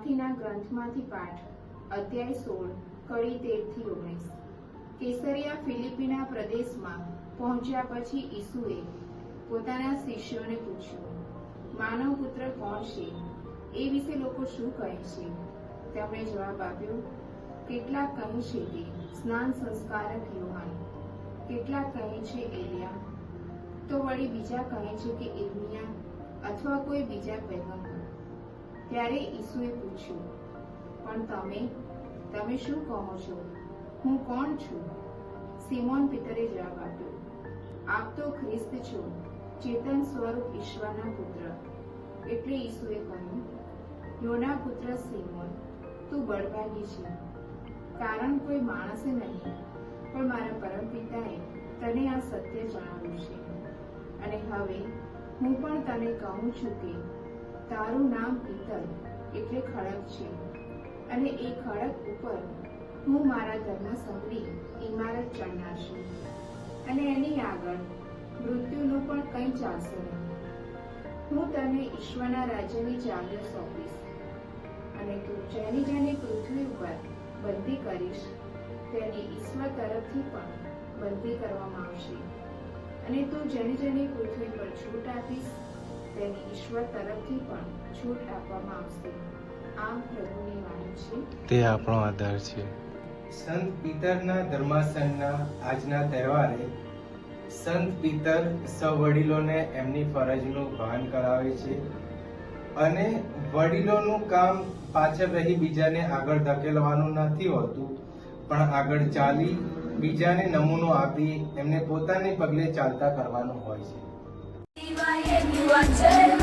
ફિલિપીના ગ્રંથમાંથી પાઠ, અધ્યાય સોળ, કડી તેરથી ઓગણીસ. કેસરિયા ફિલિપીના પ્રદેશમાં પહોંચ્યા પછી ઈસુએ પોતાના શિષ્યોને પૂછ્યું, માનવ પુત્ર કોણ છે? એ વિશે લોકો શું કહે છે? તેમણે જવાબ આપ્યો કેટલાક કહે છે કે સ્નાન સંસ્કારક યોહાન? કેટલાક કહે છે એલિયા? તો વળી બીજા કહે છે કે ઇર્મિયા અથવા કોઈ બીજા પૈગંબર? ત્યારે ઈસુએ પૂછ્યું, પણ તમે તમે શું કહો છો? હું કોણ છું? સિમોન પિતરે જવાબ આપ્યો, આપ તો ખ્રિસ્ત છો, ચેતન સ્વરૂપ ઈશ્વરના પુત્ર. એટલે ઈસુએ કહ્યું, યોના પુત્ર સિમોન, તું બળભાગી છે, કારણ કોઈ માણસે નહીં, પણ મારા પરમપિતાએ તને આ સત્ય જણાવ્યું છે. અને હવે હું પણ તને કહું છું કે તારું નામ પિતર, એટલે ખડક છે. અને એ ખડક ઉપર હું મારા ધર્મ સંગડી ઇમારત ચણનારશું. અને એની આગળ મૃત્યુનું પણ કંઈ ચાલશે નહીં. હું તને ઈશ્વરના રાજ્યની ચાવીઓ સોંપીશ. અને તું જેની જેની પૃથ્વી ઉપર બંધી કરીશ, તેની ઈશ્વર તરફથી પણ બંધી કરવામાં આવશે. અને તું જેની જેની પૃથ્વી પર છૂટ આપીશ તેની ઈશ્વર તરફથી પણ છૂટ આપવામાં આવશે. આમ પ્રભુની વાણી છે. તે આપણો આધાર છે. સંત પિતરના ધર્માસનના આજના તહેવારે સંત પિતર સૌ વડીલોને એમની ફરજનું ભાન કરાવે છે અને વડીલોનું કામ પાછળ રહી બીજાને આગળ ધકેલવાનું નથી હોતું પણ આગળ ચાલી બીજાને નમૂનો આપી એમને પોતાને પગલે ચાલતા કરવાનું હોય છે. one day.